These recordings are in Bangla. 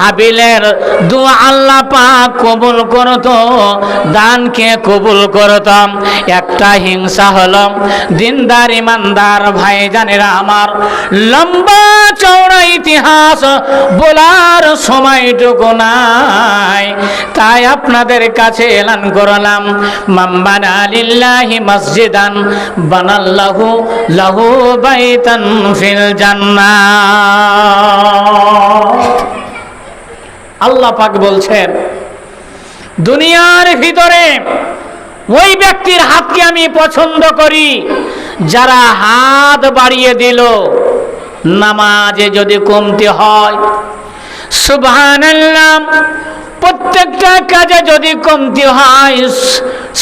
হাবিলের দু আল্লাহ পাক কবুল করতো, দানকে কবুল করতাম একটা হিংসা হলো, দিনদার ইমানদার ভাই জানেরা আমার লম্বা চওড়া ইতিহাস বলার সময়টুকু নাই। তাই আপনাদের কাছে এলান করলাম মাম্বানা আলিল্লাহি মসজিদান, বানাল্লাহু লাহু বাইতান ফিল জান্নাহ আল্লাহ পাক বলছেন, দুনিয়ার ভিতরে ওই ব্যক্তির হাতকে আমি পছন্দ করি, যারা হাত বাড়িয়ে দিল, নামাজে যদি কমতে হয়, সুবহানাল্লাহ, প্রত্যেকটা কাজে যদি কমতে হয়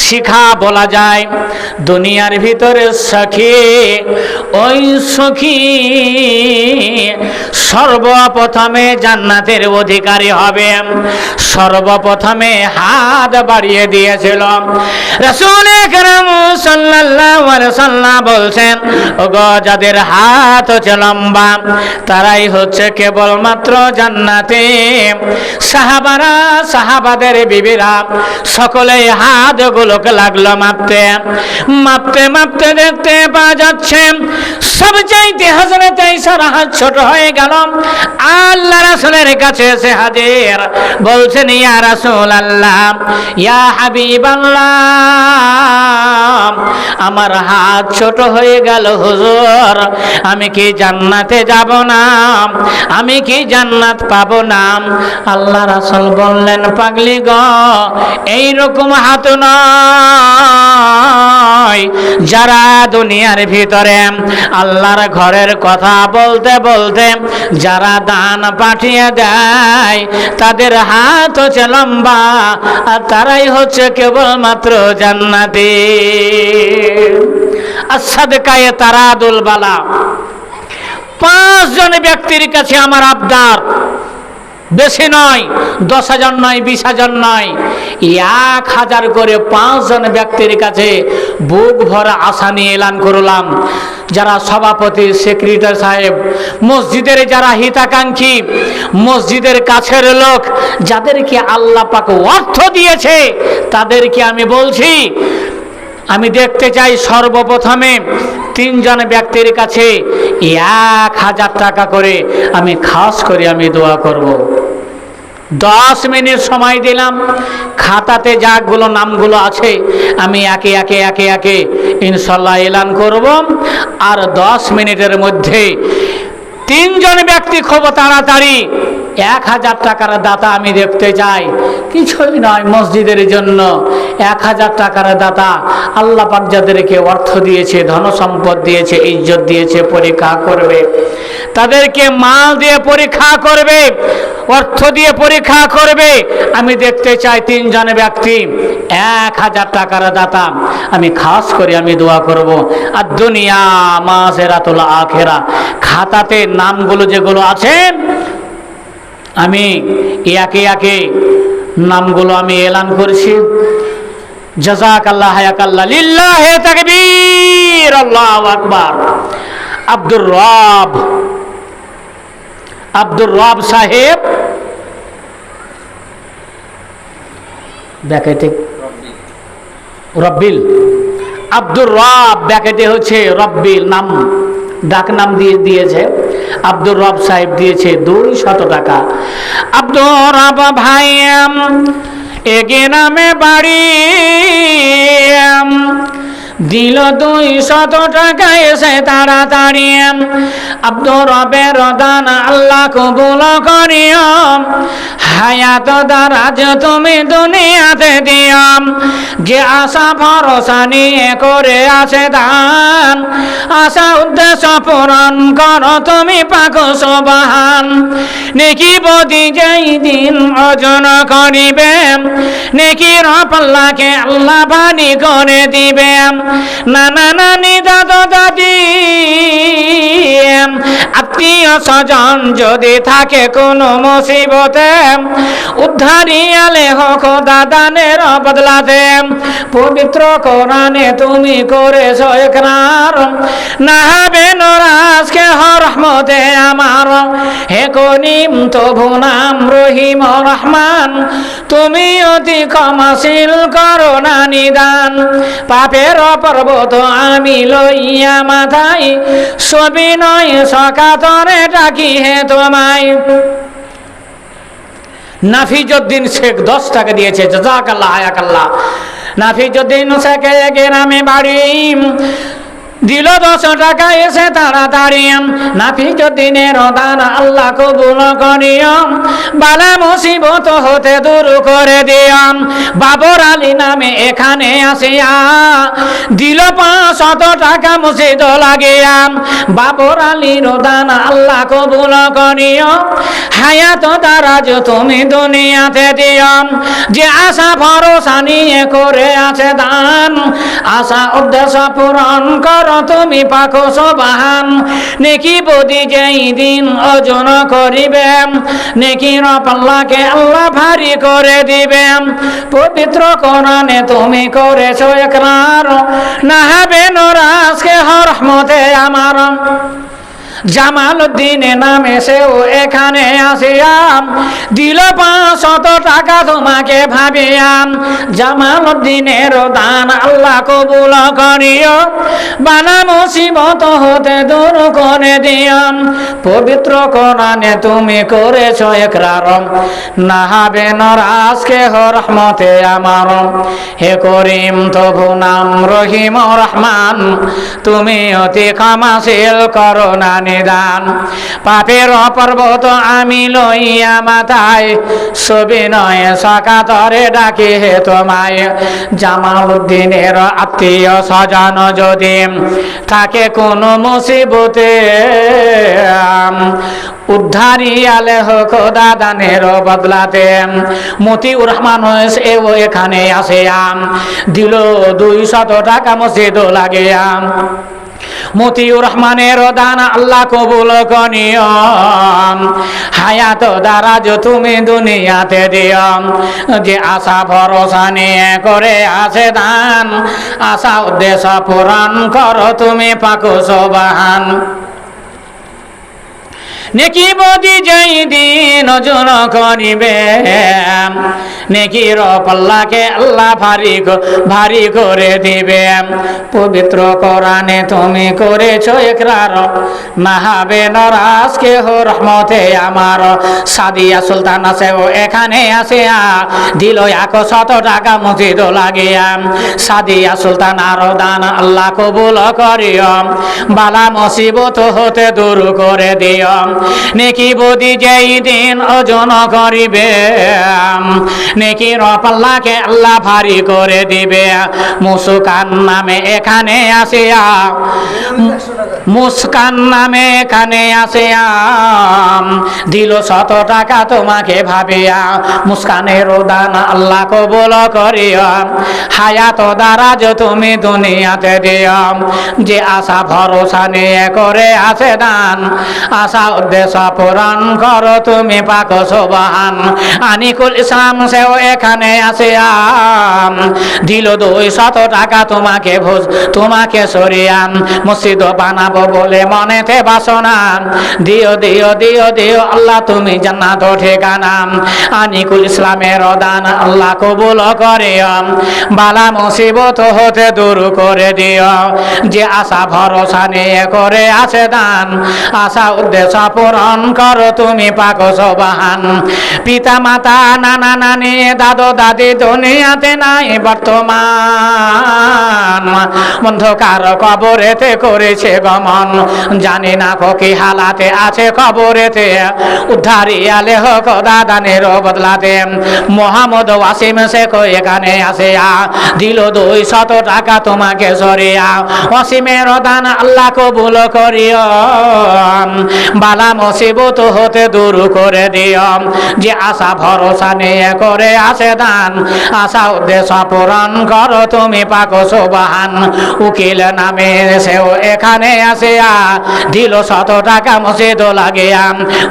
শিখা বলা যায়। দুনিয়ার ভিতরে সখী, ওই সখী সর্বপ্রথমে জান্নাতের অধিকারী হবে। সর্বপ্রথমে হাত বাড়িয়ে দিয়েছিল। সাল্লাম বলছেন, ওগো, যাদের হাত হচ্ছে লম্বা, তারাই হচ্ছে কেবলমাত্র জান্নাতে। সাহাবারা, সাহাবাদের বিবিরা, সকলেই সকলে হাতগুলোকে লাগল মাপতে। মাপতে মাপতে দেখতে পাওয়া যাচ্ছে, সব চাইতে হজরত ঈসার হাত ছোট হয়ে গেল। আল্লাহ রাসূলের কাছে এসে হাজির। বলছেন, ইয়া রাসূল আল্লাহ ইয়া হাবিব আমার হাত ছোট হয়ে গেল হুজুর, আমি কি জান্নাতে যাব না? আমি কি জান্নাত পাবো না? আল্লাহ রাসূল বললেন, পাগলি গ এই রকম হাত নয়। যারা দুনিয়ার ভিতরে আল্লাহর ঘরের কথা বলতে বলতে যারা দান পাঠিয়ে দেয়, তাদের হাত হচ্ছে লম্বা, আর তারাই হচ্ছে কেবলমাত্র জান্নাতি। আসাদকায়ে তারাদুল বালা। পাঁচজন ব্যক্তির কাছে আমার আবদার। বেশি নয়, দশ হাজার নয়, বিশ হাজার নয়। এক হাজার করে পাঁচজন ব্যক্তির কাছে বুক ভরা আশা নিয়ে এলান করলাম যারা সভাপতি, সেক্রেটারি সাহেব, মসজিদের যারা হিতাকাঙ্ক্ষী, মসজিদের কাছের লোক, যাদেরকে আল্লাহ পাক অর্থ দিয়েছে, তাদেরকে আমি বলছি, আমি দেখতে চাই সর্বপ্রথমে তিনজন ব্যক্তির কাছে এক হাজার টাকা করে আমি খাস করে আমি দোয়া করব। দশ মিনিট সময় দিলাম। খাতাতে যাগুলো নামগুলো আছে, আমি একে একে একে একে ইনশাল্লাহ এলান করব। আর দশ মিনিটের মধ্যে তিনজন ব্যক্তি খুব তাড়াতাড়ি এক হাজার টাকার দাতা আমি দেখতে চাই। কিছুই নয় মসজিদের জন্য। এক হাজার টাকার দাতা। আল্লাহ পাক যাদেরকে অর্থ দিয়েছে ধন সম্পদ দিয়েছে, ইজ্জত দিয়েছে, পরীক্ষা করবে। তাদেরকে মাল দিয়ে পরীক্ষা করবে, অর্থ দিয়ে পরীক্ষা করবে। আমি দেখতে চাই তিনজন ব্যক্তি, এক হাজার টাকার দাতা। আমি খাস করে আমি দোয়া করব। আর দুনিয়া মাসেরাতুল আখেরা, খাতাতে নামগুলো যেগুলো আছেন আমি একে একে নামগুলো আমি এলান করছি। জাজাক আল্লাহ হায়াক আল্লাহ লিল্লাহে তাকবীর, আল্লাহু আকবার। আব্দুর রব আব্দুর রব সাহেব। ব্যাকেটে রব্বিল। আব্দুর রব ব্যাকেটে হচ্ছে রব্বিল নাম ডাক নাম দিয়ে দিয়েছে। আব্দুর রব সাহেব দিয়েছে দুই শত টাকা। আব্দুর রব ভাই এগে নামে বাড়ি দিল দুই শত টাকা এসে তাড়াতাড়ি। আব্দুর রবের দান আল্লাহ কবুল করিও। হায়াত দারাজ তুমি দুনিয়াতে দিয়াম যে আশা ভরসা নিয়ে করে আছে দান, আশা উদ্দেশ্য পূরণ করো তুমি পাক সবাহান। নেকি বদি যেই দিন অর্জন করিবে নেকির পাল্লাকে আল্লাহ ভানি করে দিবে। নানা নানি দাদা দাদি আত্মীয় স্বজন, যদি থাকে কোনো মুসিবতে উদ্ধারিয়ালে হোক দাদানের বদলাতে। পবিত্র কোরআনে তুমি করেছ একরার। না হবে নরাজকে হরহমতে আমার। হে করিম, তবু নাম রহিম রহমান। তুমি অতি ক্ষমাশীল করো না নিদান। পাপের পর্বত আমি লইয়া মাথায়। ছবি নয় সকাতরে ডাকি হে তোমায়। নাফিজুদ্দিন শেখ দশ টাকা দিয়েছে, জাজাকাল্লাহ, হায়াকাল্লাহ। নাফিজুদ্দিন শেখে গ্রামে বাড়ি। দিল দশ টাকা এসে তাড়াতাড়ি। নাফিজুদ্দিনের দান আল্লাহ কবুল করিয়ম বালা মুসিবত হতে দূর করে দিয়াম বাবর আলী নামে এখানে আসিয়া দিল পাঁচশত টাকা মসজিদ লাগিয়াম বাবর আলীর দান আল্লাহ কবুল করিও। হায়াত দারাজ তুমি দুনিয়াতে দিয়ম যে আশা ভরসা নিয়ে করে আছে দান, আশা উদ্দেশ্য পূরণ করো। তুমি পাখো সবাহান নেকি বদি যেই দিন অজন করিবে। নেকির পাল্লাকে আল্লাহ ভারী করে দিবে। পবিত্র কোরআনে তুমি করেছ একরার। না হবে নরাজকে হরহমতে আমার। জামাল উদ্দিনে নামে সেও এখানে আসিয়াম। দিল পাঁচশত টাকা তোমাকে ভাবিয়াম। জামাল উদ্দিনের দান আল্লাহ কবুল করিও। বানা মুসিবত হতে দূর করে দিয়াম। পবিত্র কোরআনে তুমি করেছ একরার না হবে নরাজকে হরহমতে আমার। হে করিম, তবু নাম রহিম রহমান। তুমি অতি ক্ষমাশীল করো না নিদান পাপের পর্বত আমি লইয়া মাথায়, ছবি নয়, সকাতরে ডাকি হে তোমায়। জামাল উদ্দিনের আত্মীয় স্বজন যদি থাকে কোনো মুসিবতে উদ্ধারিয়ালে হোক দাদানের বদলাতে। মতিউর রহমান এও এখানে আসে আম। দিল দুই শত টাকা মসজিদ লাগে, আম। মতিউর রহমানের দান আল্লাহ কবুল কনিয়ম হায়াত দারাজ তুমি দুনিয়াতে দিয়ম যে আশা ভরসা নিয়ে করে আছে দান, আশা উদ্দেশ্য পূরণ করো তুমি পাকো সবাহান নেকি যাই দিন অজন করিবে। নেকির পাল্লাকে আল্লাহ ভারী ভারী করে দিবে। পবিত্র কোরআনে তুমি করেছ একরার নাহাবে নরাজকে হো রহমতে আমার। সাদিয়া সুলতান আছে ও এখানে আসে দিল এক শত টাকা মসজিদ লাগিয়া। সাদিয়া সুলতান আরও দান আল্লাহ কবুল করিও। বালা মুসিবত হতে দূর করে দিও। নেকি বদি যেই দিন ওজন করিবে। নেকি রপাল্লাকে আল্লাহ ভারী করে দিবে। মুসুকান নামে এখানে আসিয়া মুস্কান নামে এখানে আম দিল শত টাকা তোমাকে ভাবিয়া, মুস্কানের দান আল্লাহ কবুল করিয়া, হায়াত দারাজ তুমি দুনিয়াতে দিও যে আশা ভরসা নিয়ে করে আছে দান, আশা উদ্দেশ্য পূরণ করো তুমি পাক সোবাহান। আনিকুল ইসলাম সেও এখানে আসে আম দিল দুই শত টাকা তোমাকে ভোজ, তোমাকে সরিয়াম। মসজিদ বানাবো বলে মনেতে বাসনা। দিও দিও দিও দিও, আল্লাহ তুমি জান্নাত ঠিকানা। আনিকুল ইসলামের দান আল্লাহ কবুল করে বালা মুসিবত হতে দূর করে দিও। যে আশা ভরসা নিয়ে করে আছে দান। আশা উদ্দেশ্য পূরণ করো তুমি পাক সবাহান পিতা মাতা নানা নানি, দাদু, দাদি, দুনিয়াতে নাই বর্তমান। অন্ধকার কবরেতে করেছে গমন জানি না কি হালাতে আছে কবরেতে। উদ্ধারি আলে হোক দাদানের বদলাতে। মোহাম্মদ ওয়াসিম শেখ এখানে আসে দিল দুই শত টাকা তোমাকে সরিয়া অসীমের দান আল্লাহ কবুল করিও। বালা মুসিবত হতে দূর করে দিও। যে আশা ভরসা নিয়ে করে আসে দান। আশা উদ্দেশ্য পূরণ করো তুমি পাকো সোবাহান। উকিল নামে সেও এখানে আসিয়া দিল শত টাকা মসজিদ লাগিয়া।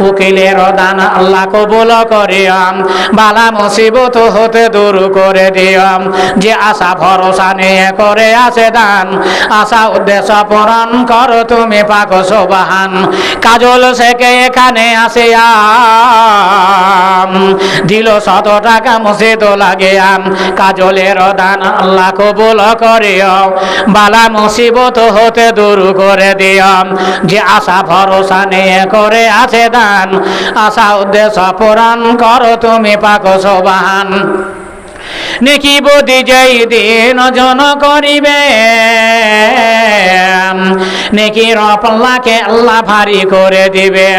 উকিলের দান আল্লাহ কবুল করিয়াম বালা মুসিবত হতে দূর করে দিয়াম যে আশা ভরসা নিয়ে করে আছে দান। আশা উদ্দেশ্য পূরণ করো তুমি পাক সোবাহান। কাজল সেকে এখানে আসে দিল শত টাকা মসজিদ লাগিয়াম কাজলের দান আল্লাহ কবুল করিও বালা মুসিবত হতে দূর করে যে আশা ভরসা নিয়ে করে আছে দান, আশা উদ্দেশ্য পূরণ করো তুমি পাক সোবাহান। নেকি বদি যেই দিন জন করিবে। নেকি রপল্লাকে আল্লাহ ভারী করে দিবে।